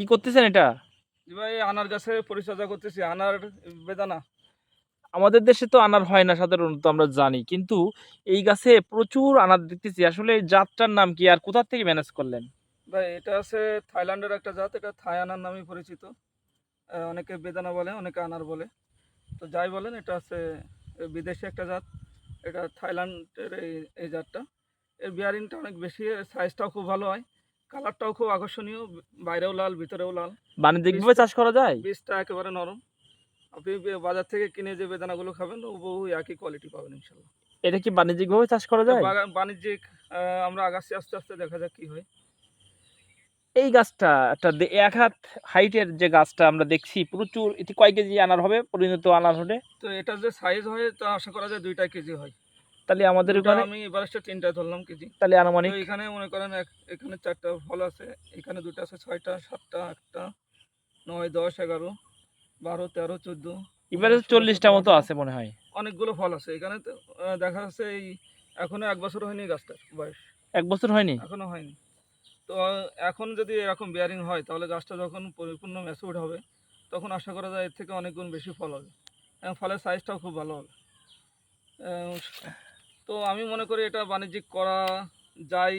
কি করতেছেন এটা? ভাই আনার গাছে পরিচর্যা করতেছি আনার বেদানা। আমাদের দেশে তো আনার হয় না সাধারণত আমরা জানি কিন্তু এই গাছে প্রচুর আনার দেখতেছি। আসলে এই জাতটার নাম কি আর কোথার থেকে ম্যানেজ করলেন? ভাই এটা আছে থাইল্যান্ডের একটা জাত এটা থাই আনার নামে পরিচিত। অনেকে বেদানা বলে অনেকে আনার বলে। তো যাই বলেন এটা আছে বিদেশি একটা জাত। এটা থাইল্যান্ডের এই এই জাতটা। এর বিয়ারিংটা অনেক বেশি সাইজটাও খুব ভালো হয়। কালারটাও খুব আকর্ষণীয় বাইরেও লাল ভিতরেও লাল। বাণিজ্যিকভাবে চাষ করা যায়? বীজটা একেবারে নরম। আপনি বাজার থেকে কিনে যে বেদানাগুলো খাবেন বহু একই কোয়ালিটি পাবেন ইনশাল্লাহ। এটা কি বাণিজ্যিকভাবে চাষ করা যায়? বাণিজ্যিক আমরা আগাচ্ছি আস্তে আস্তে দেখা যাক কি হয়। এই গাছটা একটা এক হাত হাইটের যে গাছটা আমরা দেখছি প্রচুর এটি কয় কেজি আনার হবে? পরিণত আনার হলে? তো এটার যে সাইজ হয় তা আশা করা যায় দুইটা কেজি হয়। তাহলে আমাদের ওখানে আমি এবারে তিনটা ধরলাম কেজি। তাহলে আনুমানিক এখানে মনে করেন এখানে চারটা ফল আছে। এখানে দুটো আছে ছয়টা সাতটা আটটা নয় দশ এগারো বারো তেরো চোদ্দ। এবারে চল্লিশটা মতো আছে মনে হয়। অনেকগুলো ফল আছে। এখানে তো দেখা যাচ্ছে এই এখনও এক বছর হয়নি গাছটার বয়স। এক বছর হয়নি? এখনও হয়নি। তো এখন যদি এরকম বিয়ারিং হয় তাহলে গাছটা যখন পরিপূর্ণ ম্যাচুড হবে তখন আশা করা যায় এর থেকে অনেক গুণ বেশি ফল হবে। এবং ফলের সাইজটাও খুব ভালো হবে। তো আমি মনে করি এটা বাণিজ্যিক করা যায়।